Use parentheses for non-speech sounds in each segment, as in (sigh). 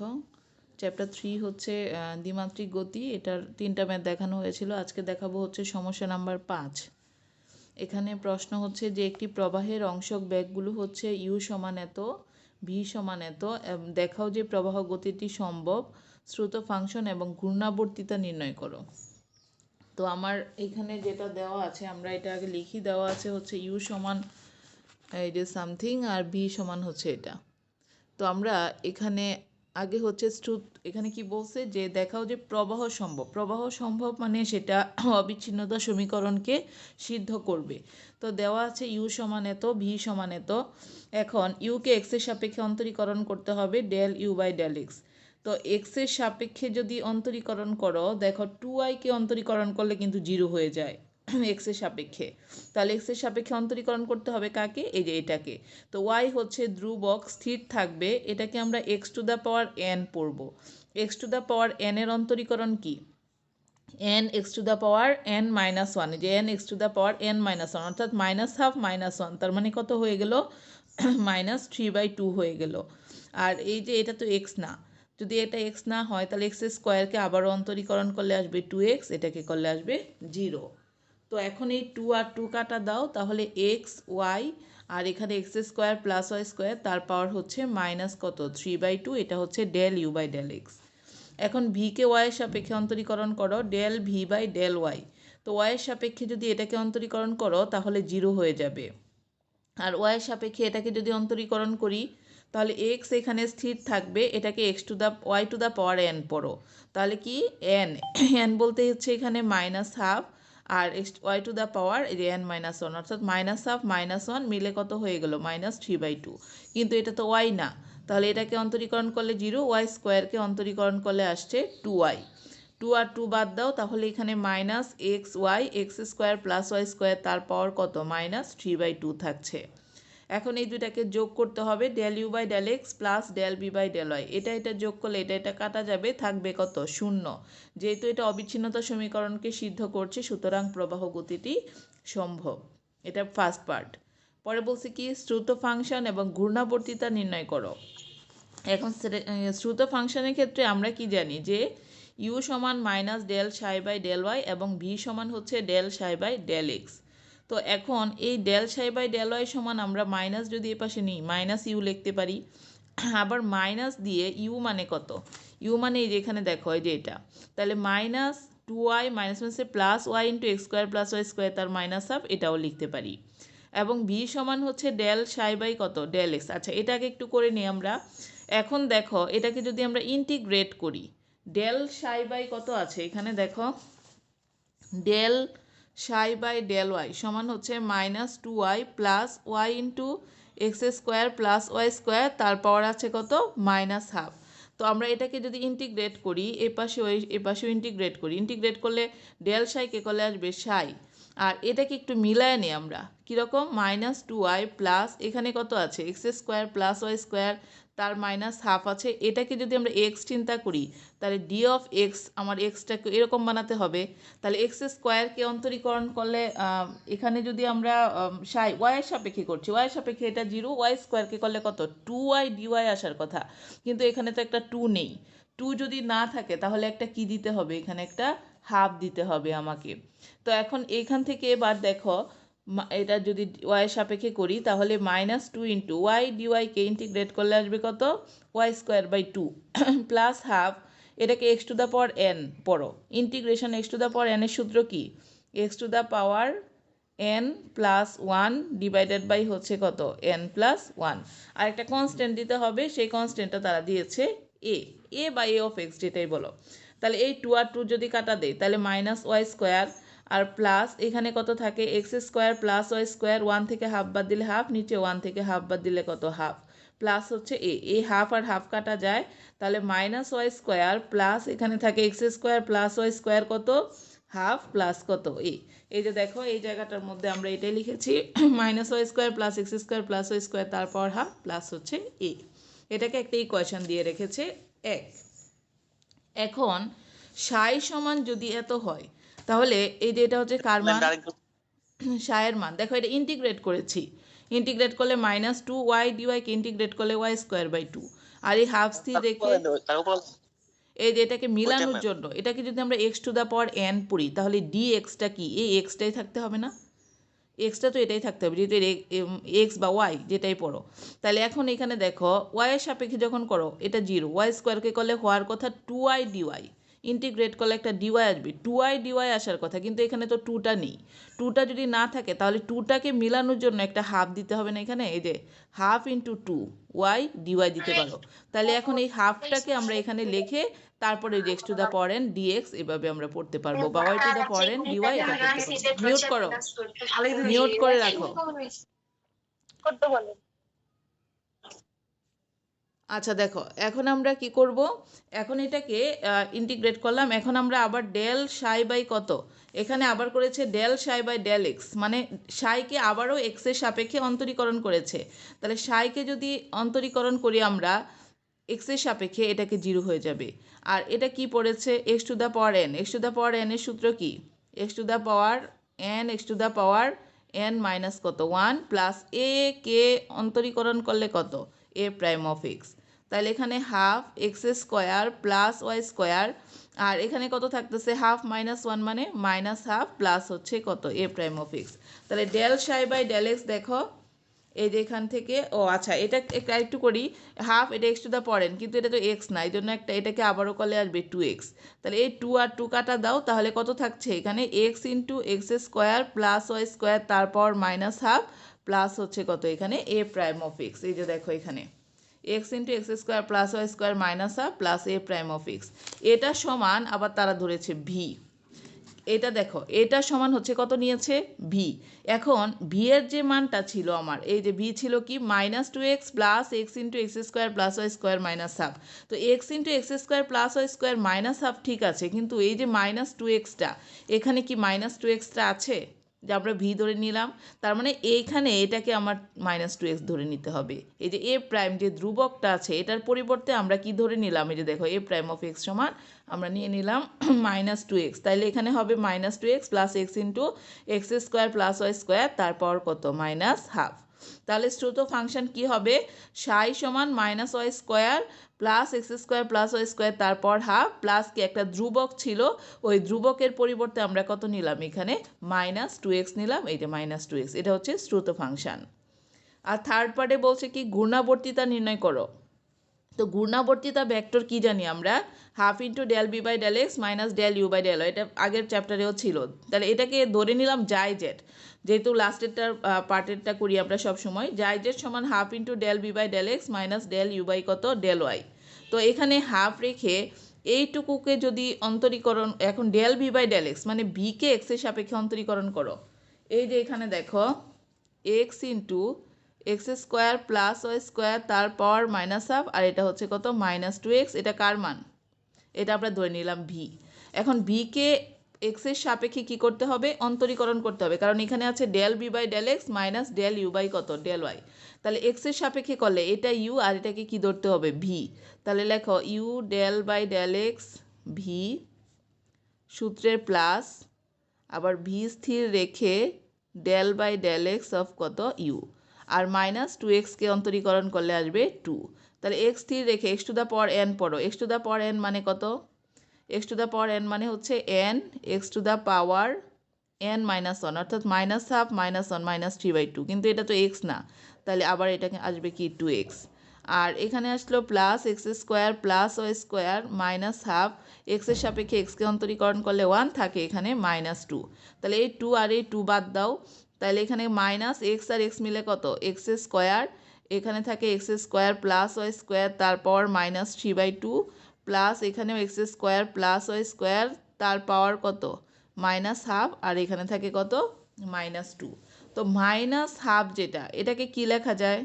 দেখো। Chapter three হচ্ছে দ্বিমাত্রিক গতি। এটার তিনটা ম্যাথ দেখানো হয়েছিল। আজকে দেখাবো হচ্ছে সমস্যা নাম্বার পাঁচ। এখানে প্রশ্ন হচ্ছে যে, একটি প্রবাহের অংশক ব্যাগগুলো হচ্ছে ইউ সমান এত, ভি সমান এত দেখাও যে প্রবাহ গতিটি সম্ভব। স্রোত, ফাংশন এবং ঘূর্ণাবর্তিতা নির্ণয় করো। তো আমার এখানে যেটা দেওয়া আছে, আমরা এটা আগে লিখি। দেওয়া আছে হচ্ছে ইউ সমান এই যে সামথিং আর ভি সমান হচ্ছে এটা। তো আমরা এখানে আগে হচ্ছে স্রোত এখানে কি বলছে যে দেখাও যে প্রবাহ সম্ভব প্রবাহ সম্ভব মানে সেটা (clears throat) অবিচ্ছিন্নতা সমীকরণকে সিদ্ধ করবে। তো দেওয়া আছে ইউ সমান এত, ভি সমান এত। এখন ইউকে এক্সের সাপেক্ষে অন্তরীকরণ করতে হবে del u by del x. তো এক্সের সাপেক্ষে যদি অন্তরীকরণ করো, দেখো টু আইকে অন্তরীকরণ করলে কিন্তু জিরো হয়ে যায়। (clears throat) এক্সের সাপেক্ষে। তাহলে এক্সের সাপেক্ষে অন্তরীকরণ করতে হবে কাকে? এই যে এটাকে। তো ওয়াই হচ্ছে ধ্রুবক, স্থির থাকবে। এটাকে আমরা x to the power n পড়ব। X to the power n এর অন্তরীকরণ কি? N x to the power n minus one যে n x to the power n minus one অর্থাৎ মাইনাস হাফ মাইনাস ওয়ান তার মানে কত হয়ে গেল? মাইনাস থ্রি বাই টু হয়ে গেল। আর এই যে এটা তো এক্স না। যদি এটা এক্স না হয়, তাহলে এক্স স্কোয়ারকে আবারও অন্তরীকরণ করলে আসবে টু এক্স এটাকে করলে আসবে জিরো তো এখন এই টু আর টু কাটা দাও, তাহলে এক্স ওয়াই আর এখানে x square plus y square তার পাওয়ার হচ্ছে মাইনাস কত? থ্রি বাই টু এটা হচ্ছে del u by del x এখন ভিকে ওয়াইয়ের সাপেক্ষে অন্তরীকরণ করো del v by del y তো ওয়াইয়ের সাপেক্ষে যদি এটাকে অন্তরীকরণ করো, তাহলে জিরো হয়ে যাবে। আর ওয়াইয়ের সাপেক্ষে এটাকে যদি অন্তরীকরণ করি, তাহলে এক্স এখানে স্থির থাকবে, এটাকে x to the y to the power n পড়ো। তাহলে কি? এন এন বলতে হচ্ছে এখানে minus half R x y to the power এই এন মাইনাস ওয়ান অর্থাৎ মাইনাস হাফ মাইনাস ওয়ান মিলে কত হয়ে গেল? মাইনাস থ্রি বাই টু কিন্তু এটা তো ওয়াই না। তাহলে এটাকে অন্তরীকরণ করলে জিরো ওয়াই স্কোয়ারকে অন্তরীকরণ করলে আসছে টু ওয়াই টু আর টু বাদ দাও, তাহলে এখানে minus x y x square plus y square তার পাওয়ার কত? মাইনাস থ্রি বাই টু থাকছে। এখন এই দুটাকে যোগ করতে হবে del u by del x plus del v by del y এটা এটা যোগ করলে এটা এটা কাটা যাবে, থাকবে কত? শূন্য। যেহেতু এটা অবিচ্ছিন্নতা সমীকরণকে সিদ্ধ করছে, সুতরাং প্রবাহ গতিটি সম্ভব। এটা ফার্স্ট পার্ট পরে বলছি কি, শ্রুত ফাংশন এবং ঘূর্ণাবর্তিতা নির্ণয় করো। এখন শ্রুত ফাংশনের ক্ষেত্রে আমরা কি জানি যে ইউ সমান minus del psi by del y এবং ভি সমান হচ্ছে del psi by del x তো এখন এই del psi by del Y সমান আমরা মাইনাস যদি এ পাশে নিই মাইনাস ইউ লিখতে পারি, আবার মাইনাস দিয়ে ইউ মানে কত? ইউ মানে এই যে এখানে দেখো, এই যে এটা। তাহলে মাইনাস টু ওয়াই মাইনাস মাইনাসে plus y into x square plus y square তার মাইনাস হাফ এটাও লিখতে পারি। এবং ভি সমান হচ্ছে ডেল সাই বাই কত? ডেল এক্স আচ্ছা এটাকে একটু করে নিই আমরা। এখন দেখো, এটাকে যদি আমরা ইন্টিগ্রেট করি ডেল সাই বাই কত আছে? এখানে দেখো del psi by del Y সমান হচ্ছে minus two y plus y into x square plus y square, তার পাওয়ার আছে কত? Minus half. তো আমরা এটাকে যদি ইন্টিগ্রেট করি, এ পাশে ওই, এ পাশেও ইন্টিগ্রেট করি। ইন্টিগ্রেট করলে ডেল সাইকে করলে আসবে? সাই। আর এটাকে একটু মিলায় নিই আমরা। কীরকম? মাইনাস টু ওয়াই প্লাস এখানে কত আছে? X square plus y square তার মাইনাস হাফ আছে। এটাকে যদি আমরা এক্স চিন্তা করি, তাহলে ডি অফ এক্স আমার এক্সটাকে এরকম বানাতে হবে। তাহলে এক্স স্কোয়ারকে অন্তরীকরণ করলে এখানে যদি আমরা সাই ওয়াইয়ের সাপেক্ষে করছি ওয়াইয়ের সাপেক্ষে এটা জিরো ওয়াই স্কোয়ারকে করলে কত? টু ওয়াই ডিওয়াই আসার কথা। কিন্তু এখানে তো একটা টু নেই। টু যদি না থাকে, তাহলে একটা কি দিতে হবে? এখানে একটা হাফ দিতে হবে আমাকে। তো এখন এখান থেকে এবার দেখো এটা যদি ওয়াইয়ের সাপেক্ষে করি, তাহলে মাইনাস টু ইন্টু ওয়াই ডিওয়াইকে ইন্টিগ্রেট করলে আসবে কত? Y square by two plus half এটাকে x to the power n পড়ো। Integration x to the power এনের সূত্র কি? X to the power n plus one divided by হচ্ছে কত? এন প্লাস ওয়ান আর একটা কনস্ট্যান্ট দিতে হবে, সেই কনস্ট্যান্টটা তারা দিয়েছে a a by a of x যেটাই বলো। তাহলে এই টু আর টু যদি কাটা দেয়, তাহলে মাইনাস ওয়াই স্কোয়ার আর প্লাস এখানে কত থাকে? X square plus y square one থেকে হাফ বাদ দিলে হাফ নিচে ওয়ান থেকে হাফ বাদ দিলে কত হাফ প্লাস হচ্ছে এ এই হাফ আর হাফ কাটা যায়, তাহলে মাইনাস ওয়াই স্কোয়ার প্লাস এখানে থাকে x square plus y square কত? হাফ প্লাস কত? এ এই যে দেখো, এই জায়গাটার মধ্যে আমরা এটাই লিখেছি minus y square plus x square plus y square তারপর হাফ প্লাস হচ্ছে এ এটাকে একটা ইকুয়েশন দিয়ে রেখেছে এক। এখন সাই সমান যদি এত হয় তাহলে এই যে এটা হচ্ছে কার মান? (clears throat) সায়ের মান। দেখো এটা ইন্টিগ্রেট করেছি। ইন্টিগ্রেট করলে মাইনাস টু ওয়াই ডিওয়াইকে ইন্টিগ্রেট করলে ওয়াই স্কোয়ার বাই টু আর এই হাফ স্থির রেখে এই যে এটাকে মিলানোর জন্য এটাকে যদি আমরা x to the power n পড়ি তাহলে ডি এক্সটা কি? এই এক্সটাই থাকতে হবে না? এক্সটা তো এটাই থাকতে হবে যেহেতু এক্স বা ওয়াই যেটাই পড়ো। তাহলে এখন এখানে দেখো ওয়াইয়ের সাপেক্ষে যখন করো এটা জিরো ওয়াই স্কোয়ারকে করলে হওয়ার কথা টু আই ডিওয়াই ইন্টিগ্রেট করলে একটা ডিওয়াই আসবে। টু আই ডিওয়াই আসার কথা কিন্তু এখানে তো টুটা নেই। টুটা যদি না থাকে তাহলে টুটাকে মিলানোর জন্য একটা হাফ দিতে হবে না এখানে? এই যে half into two y d y দিতে পারো। তাহলে এখন এই হাফটাকে আমরা এখানে লিখে তারপরে যে x to the power n d x এভাবে আমরা পড়তে পারব। বা y to the power n d y এটা পড়তে পারব। মিউট করো। মিউট করে রাখো। করতে বলেন আচ্ছা দেখো, এখন আমরা কি করব? এখন এটাকে ইন্টিগ্রেট করলাম। এখন আমরা আবার ডেল সাই বাই কত? এখানে আবার করেছে del psi by del x মানে সাইকে আবারও এক্সের সাপেক্ষে অন্তরীকরণ করেছে। তাহলে সাইকে যদি অন্তরীকরণ করি আমরা এক্সের সাপেক্ষে এটাকে জিরো হয়ে যাবে। আর এটা কি পড়েছে? X to the power n x to the power n এর সূত্র কি? X to the power n x to the power n minus কত? ওয়ান প্লাস এ কে অন্তরীকরণ করলে কত? এ প্রাইম অফ এক্স তাহলে এখানে half x square plus y square আর এখানে কত থাকতেছে? হাফ মাইনাস ওয়ান মানে মাইনাস হাফ প্লাস হচ্ছে কত? এ প্রাইম অফ এক্স তাহলে del psi by del x দেখো, এই যে এখান থেকে, ও আচ্ছা এটা একটা একটু করি হাফ এটা এক্স টু দা পড়েন কিন্তু এটা তো এক্স না, এই জন্য একটা এটাকে আবারও করলে আসবে টু এক্স তাহলে এই টু আর টু কাটা দাও, তাহলে কত থাকছে? এখানে x into x square plus y square তারপর মাইনাস হাফ প্লাস হচ্ছে কত? এখানে এ প্রাইম অফ এক্স এই যে দেখো এখানে। X into x square plus y square minus half plus a prime of x এটা সমান আবার তারা ধরেছে ভি এটা দেখো, এটা সমান হচ্ছে কত নিয়েছে? ভি এখন ভি এর যে মানটা ছিল আমার, এই যে ভি ছিল কি? Minus two x plus x into x square plus y square minus half তো x into x square plus y square minus half ঠিক আছে, কিন্তু এই যে মাইনাস টু এক্সটা এখানে কি মাইনাস টু এক্সটা আছে? যে আমরা ভি ধরে নিলাম, তার মানে এইখানে এটাকে আমার মাইনাস টু এক্স ধরে নিতে হবে। এই যে এ প্রাইম যে ধ্রুবকটা আছে, এটার পরিবর্তে আমরা কি ধরে নিলাম? এই যে দেখো এ প্রাইম অফ এক্স সমান, আমরা নিয়ে নিলাম মাইনাস টু এক্স তাইলে এখানে হবে minus two x plus x into x square plus y square তারপর কত? মাইনাস হাফ তাহলে শ্রুত ফাংশন কি হবে? সাই সমান minus y square plus x square plus y square তারপর হাফ প্লাস কি একটা ধ্রুবক ছিল, ওই ধ্রুবকের পরিবর্তে আমরা কত নিলাম এখানে? মাইনাস টু এক্স নিলাম এইটা মাইনাস টু এক্স এটা হচ্ছে শ্রুত ফাংশান। আর থার্ড পার্টে বলছে কি, ঘূর্ণাবর্তিতা নির্ণয় করো। তো ঘূর্ণাবর্তিতা ভেক্টর কি জানি আমরা? Half into del v by del x minus del u by del এটা আগের চ্যাপ্টারেও ছিল। তাহলে এটাকে ধরে নিলাম যাই জেড। যেহেতু লাস্টেরটার পার্টেরটা করি আমরা সব সময়, যাই জেড সমান half into del B by del X minus del U by কত? Del Y. তো এখানে হাফ রেখে এইটুকুকে যদি অন্তরীকরণ, এখন del V by del X মানে ভিকে এক্সের সাপেক্ষে অন্তরীকরণ করো। এই যে এখানে দেখো, x into x square plus y square, তারপর মাইনাস হাফ, আর এটা হচ্ছে কত? মাইনাস টু এক্স, এটা কার মান? এটা আমরা ধরে নিলাম ভি এখন ভিকে এক্সের সাপেক্ষে কি করতে হবে? অন্তরীকরণ করতে হবে। কারণ এখানে আছে del v by del x minus del u by কত? ডেল ওয়াই তাহলে এক্সের সাপেক্ষে করলে এটা ইউ আর এটাকে কি ধরতে হবে? ভি তাহলে লেখো u del by del x v সূত্রের প্লাস আবার ভি স্থির রেখে del by del x of কত? ইউ আর মাইনাস টু এক্সকে অন্তরীকরণ করলে আসবে টু তাহলে এক্স স্থির রেখে x to the power n পড়ো। X to the power n মানে কত? X to the power n মানে হচ্ছে n x to the power n minus one অর্থাৎ minus half minus one minus three by two কিন্তু এটা তো x না। তাহলে আবার এটাকে আসবে কি? টু এক্স আর এখানে আসলো plus x square plus y square minus half এক্সের সাপেক্ষে এক্সকে অন্তরীকরণ করলে ওয়ান থাকে এখানে মাইনাস টু তাহলে এই টু আর এই টু বাদ দাও। তাহলে এখানে মাইনাস এক্স আর এক্স মিলে কত? এক্স স্কোয়ার এখানে থাকে x square plus y square তার power minus three by two plus এখানেও x square plus y square, তার পাওয়ার কত? মাইনাস হাফ আর এখানে থাকে কত? মাইনাস টু তো মাইনাস হাফ যেটা, এটাকে কি লেখা যায়?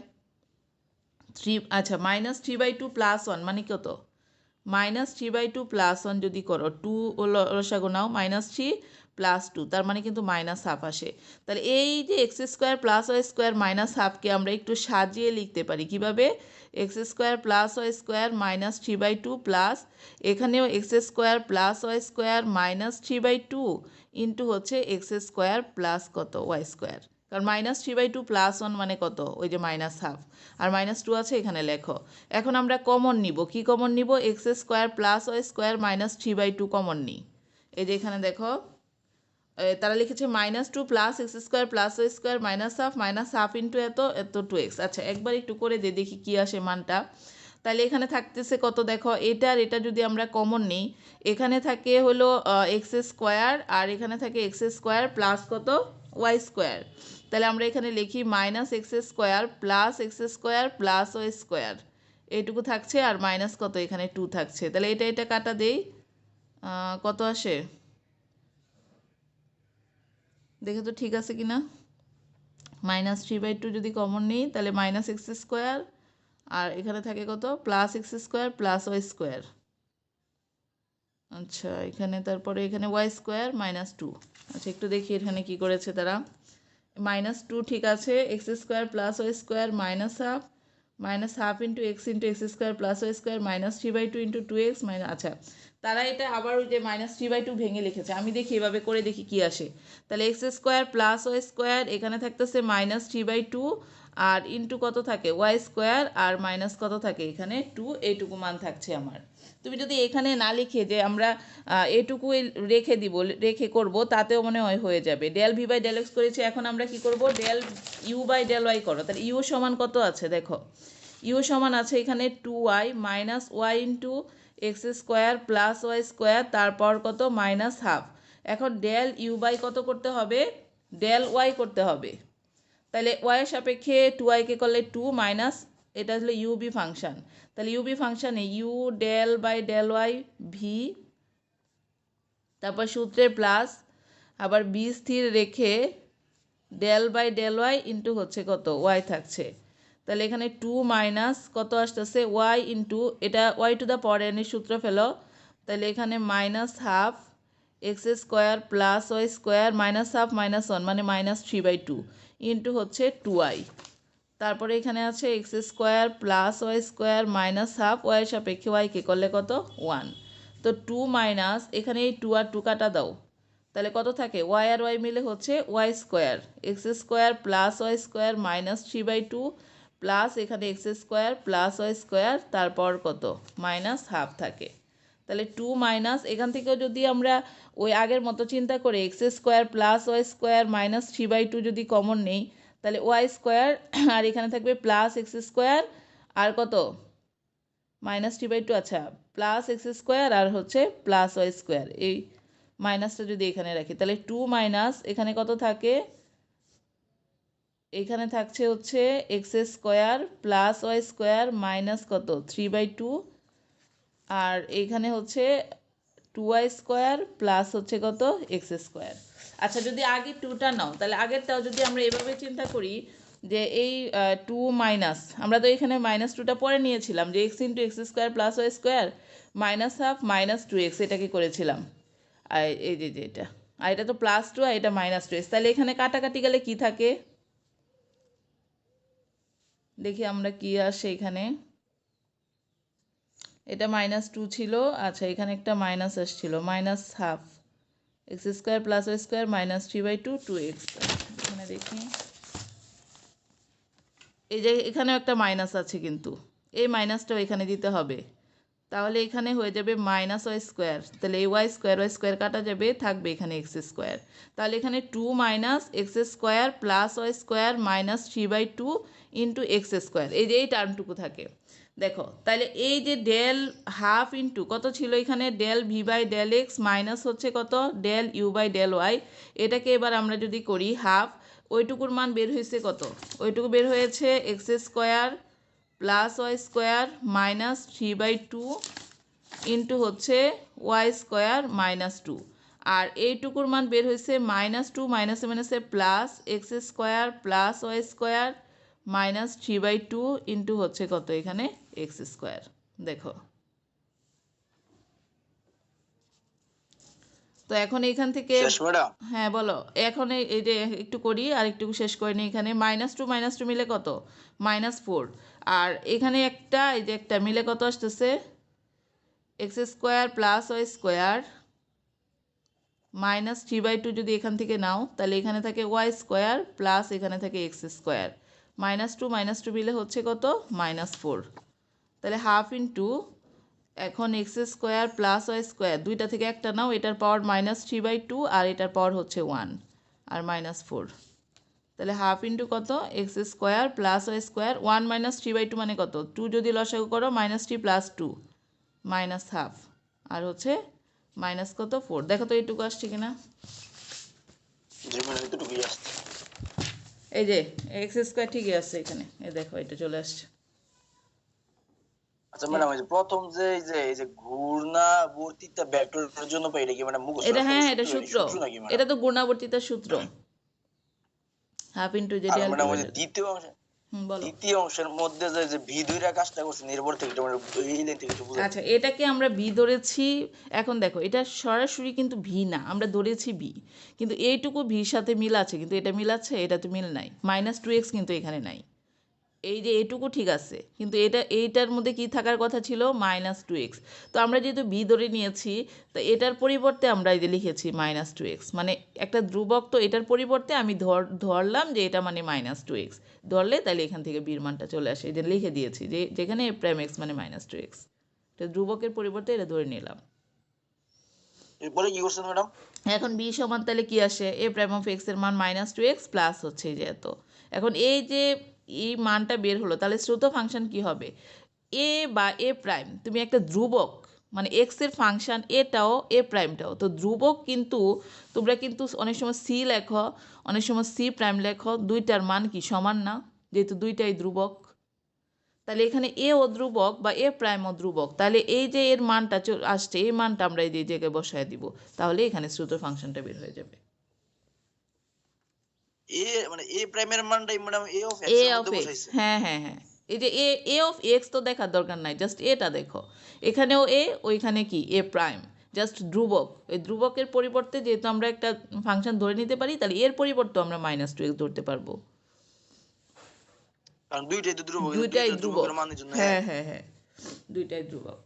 থ্রি আচ্ছা minus three by two plus one মানে কত minus three by two plus one যদি করো টু রসাগো নাও মাইনাস থ্রি প্লাস টু তার মানে কিন্তু মাইনাস হাফ আসে। তাহলে এই যে x square plus y square minus হাফকে আমরা একটু সাজিয়ে লিখতে পারি। কীভাবে? X square plus y square minus three by two plus এখানেও x square plus y square minus three by two into হচ্ছে এক্স স্কোয়ার প্লাস কত? ওয়াই স্কোয়ার কারণ minus three by two plus one মানে কত? ওই যে minus half আর minus two আছে এখানে লেখো। এখন আমরা কমন নিব। কি কমন নিব? X square plus y square minus three by two common নিই। এই যে এখানে দেখো। তারা লিখেছে minus two plus x square plus y square minus half minus half into এত এত টু এক্স আচ্ছা একবার একটু করে দিয়ে দেখি কী আসে মানটা। তাহলে এখানে থাকতেছে কত দেখো, এটা আর এটা যদি আমরা কমন নিই, এখানে থাকে হলো এক্স স্কোয়ার আর এখানে থাকে এক্স স্কোয়ার প্লাস কত? ওয়াই স্কোয়ার তাহলে আমরা এখানে লিখি minus x square plus x square plus y square এইটুকু থাকছে আর মাইনাস কত এখানে টু থাকছে। তাহলে এটা এটা কাটা দেই। কত আসে? দেখে তো ঠিক আছে কি মাইনাস থ্রি বাই টু যদি কমন নিই, তাহলে মাইনাস এক্স স্কোয়ার আর এখানে থাকে কত? Plus x square plus y square আচ্ছা এখানে তারপরে এখানে ওয়াই স্কোয়ার মাইনাস টু আচ্ছা একটু দেখি এখানে কি করেছে তারা। মাইনাস টু ঠিক আছে x square plus y square minus half minus half into x into x square plus y square minus three by two into two x minus আচ্ছা তারা এটা আবার ওই যে মাইনাস থ্রি বাই টু ভেঙে লিখেছে। আমি দেখি এভাবে করে দেখি কি আসে। তাহলে x square plus y square এখানে থাকতেছে মাইনাস থ্রি বাই টু আর ইন্টু কত থাকে? ওয়াই স্কোয়ার আর মাইনাস কত থাকে? এখানে টু এইটুকু মান থাকছে আমার। তুমি যদি এখানে না লিখে যে আমরা এটুকু রেখে দিব, রেখে করব, তাতেও মনে হয় হয়ে যাবে। Del v by del x করেছি, এখন আমরা কি করব? Del u by del y করো। তাহলে ইউ সমান কত আছে? দেখো ইউ সমান আছে এখানে two y minus y into x square plus y square, তারপর কত? Minus half. এখন ডেল ইউ বাই কত করতে হবে? ডেল ওয়াই করতে হবে। তাহলে ওয়াইয়ের সাপেক্ষে টু ওয়াইকে করলে টু মাইনাস, এটা হলো ইউবি ফাংশন। তাহলে u v ফাংশানে u del by del y v, তারপর সূত্রে প্লাস, আবার বি স্থির রেখে del by del y into হচ্ছে কত? ওয়াই থাকছে। তাহলে এখানে টু মাইনাস কত আসতেছে? ওয়াই ইন্টু এটা ওয়াই টু দ্য পর এনের সূত্র ফেলো। তাহলে এখানে minus half x square plus y square minus half minus one মানে minus three by two into হচ্ছে টু ওয়াই তারপরে এখানে আছে x square plus y square minus half y সাপেক্ষে ওয়াইকে করলে কত? ওয়ান তো টু মাইনাস এখানে এই টু আর টু কাটা দাও। তাহলে কত থাকে? ওয়াই আর ওয়াই মিলে হচ্ছে y square x square plus y square minus three by two plus এখানে x square plus y square, তারপর কত? মাইনাস হাফ থাকে। তাহলে টু মাইনাস, এখান থেকেও যদি আমরা ওই আগের মতো চিন্তা করে x square plus y square minus three by two যদি কমন নেই, তাহলে ওয়াই স্কোয়ার (clears throat) আর এখানে থাকবে প্লাস এক্স স্কোয়ার আর কত? মাইনাস থ্রি বাই টু আচ্ছা প্লাস এক্স স্কোয়ার আর হচ্ছে প্লাস ওয়াই স্কোয়ার। এই মাইনাসটা যদি এখানে রাখি, তাহলে টু মাইনাস এখানে কত থাকে? এখানে থাকছে হচ্ছে x square plus y square minus কত? থ্রি বাই টু আর এইখানে হচ্ছে টু ওয়াই স্কোয়ার প্লাস হচ্ছে কত? X square. আচ্ছা যদি আগে টুটা নাও, তাহলে আগেরটাও যদি আমরা এভাবে চিন্তা করি যে এই টু মাইনাস আমরা তো এখানে মাইনাস টুটা পরে নিয়েছিলাম যে x into x square plus y square minus half minus two x এটাকে করেছিলাম? আর এই যে যে এটা। আর এটা তো প্লাস টু আর এটা মাইনাস টু এক্স তাহলে এখানে কাটাকাটি গেলে কি থাকে? দেখি আমরা কি আসে এখানে। এটা মাইনাস টু ছিল। আচ্ছা এখানে একটা মাইনাস আসছিল। Minus half x square plus square minus three by two two x এখানে দেখি। এই যে এখানেও একটা মাইনাস আছে কিন্তু। এই মাইনাসটাও এখানে দিতে হবে। তাহলে এখানে হয়ে যাবে মাইনাস ওয়াই স্কোয়ার তাহলে এই ওয়াই স্কোয়ার ওয়াই স্কোয়ার কাটা যাবে, থাকবে এখানে এক্স স্কোয়ার তাহলে এখানে two minus x square plus y square minus three by two into x square এই যে এই টার্মটুকু থাকে। দেখো, তাহলে এই যে ডেল হাফ ইন্টু কত ছিল এখানে? Del v by del x minus হচ্ছে কত? Del u by del y এটাকে এবার আমরা যদি করি হাফ ওইটুকুর মান বের হয়েছে কত? ওইটুকু বের হয়েছে x square plus y square minus three by two into হচ্ছে ওয়াই স্কোয়ার মাইনাস টু। আর এইটুকুর মান বের হয়েছে মাইনাস টু মাইনাসে মাইনাসে plus x square plus y square minus three by two into হচ্ছে কত এখানে? X square. দেখো। তো এখন এখান থেকে হ্যাঁ বলো। এখন এই এই যে একটু করি আর একটু শেষ করে নিই এখানে। মাইনাস টু মাইনাস টু মিলে কত? Minus four. আর এখানে একটা, এই যে একটা মিলে কত আসতেছে? X square plus y square minus three by two যদি এখান থেকে নাও, তাহলে এখানে থাকে ওয়াই স্কোয়ার প্লাস এখানে থাকে x square minus two minus two মিলে হচ্ছে কত? মাইনাস ফোর তাহলে হাফ ইন্টু এখন x square plus y square দুইটা থেকে একটা নাও, এটার power minus three by two আর এটার পাওয়ার হচ্ছে ওয়ান আর মাইনাস ফোর তাহলে হাফ ইন্টু কত? X square plus y square one minus three by two মানে কত? টু যদি লসাগু করো minus three plus two minus half আর হচ্ছে মাইনাস কত? ফোর দেখো তো এইটুকু আসছে কিনা। আসছে। এই যে এক্স স্কোয়ার ঠিকই আসছে এখানে। এই দেখো এটা চলে আসছে। আচ্ছা ম্যাডাম এই যে প্রথম যে এই যে এই যে ঘূর্ণা বর্তিতা ভেক্টরের জন্য পাই এটা কি মানে মুখস্থ এটা হ্যাঁ এটা সূত্র। এটা তো গুণাবর্তিতার সূত্র। হাফ ইন্টু ওই দ্বিতীয় অংশ দ্বিতীয় অংশের মধ্যে যে যে ভি দুইরা কাজটা করছে নির্ভর থেকে মানে বুঝাই আচ্ছা এটাকে আমরা ভি ধরেছি এখন দেখো এটা সরাসরি কিন্তু ভি না আমরা ধরেছি ভি। কিন্তু এইটুকু ভির সাথে মিল আছে কিন্তু এটা মিল আছে এটা তো মিল নাই। মাইনাস টু এক্স কিন্তু এখানে নাই। এই যে এটুকু ঠিক আছে। কিন্তু এটা এইটার মধ্যে কি থাকার কথা ছিল? মাইনাস টু এক্স তো আমরা যেহেতু বি ধরে নিয়েছি তো এটার পরিবর্তে আমরা এই যে লিখেছি মাইনাস টু এক্স মানে একটা ধ্রুবক তো এটার পরিবর্তে আমি ধর ধরলাম যে এটা মানে মাইনাস টু এক্স ধরলে তাহলে এখান থেকে বির মানটা চলে আসে। এই যে লিখে দিয়েছি যে যেখানে প্রাইম এক্স মানে মাইনাস টু এক্স তো ধ্রুবকের পরিবর্তে এটা ধরে নিলাম। এরপরে কি করছেন ম্যাডাম এখন বি সমান তাহলে কি আসে? এ প্রাইম অফ এক্সের মান মাইনাস টু এক্স প্লাস হচ্ছে এই যে এত। এখন এই যে এই মানটা বের হলো, তাহলে শ্রুত ফাংশন কি হবে? এ বা এ প্রাইম তুমি একটা ধ্রুবক মানে এক্সের ফাংশন এটাও এ প্রাইমটাও তো ধ্রুবক কিন্তু, তোমরা কিন্তু অনেক সময় সি লেখো, অনেক সময় সি প্রাইম লেখো, দুইটার মান কি সমান না? যেহেতু দুইটাই ধ্রুবক। তাহলে এখানে এ ও ধ্রুবক বা এ প্রাইম ও ধ্রুবক, তাহলে এই যে এর মানটা আসছে, এই মানটা আমরা এই জায়গায় বসায় দিব, তাহলে এখানে শ্রুত ফাংশনটা বের হয়ে যাবে। এ মানে এ প্রাইমের মানটাই ম্যাডাম এ অফ এক্সের অফ এক্স হ্যাঁ হ্যাঁ হ্যাঁ। এই যে এ এ অফ এক্স তো দেখার দরকার নাই জাস্ট এটা দেখো। এখানেও এ ওইখানে কি? এ প্রাইম জাস্ট ধ্রুবক। এই ধ্রুবকের পরিবর্তে যেহেতু আমরা একটা ফাংশন ধরে নিতে পারি তাহলে এর পরিবর্তে আমরা মাইনাস টু এক্স ধরতে পারব। দুইটাই ধ্রুবক দুইটাই ধ্রুবক। হ্যাঁ। হ্যাঁ হ্যাঁ। দুইটাই ধ্রুবক।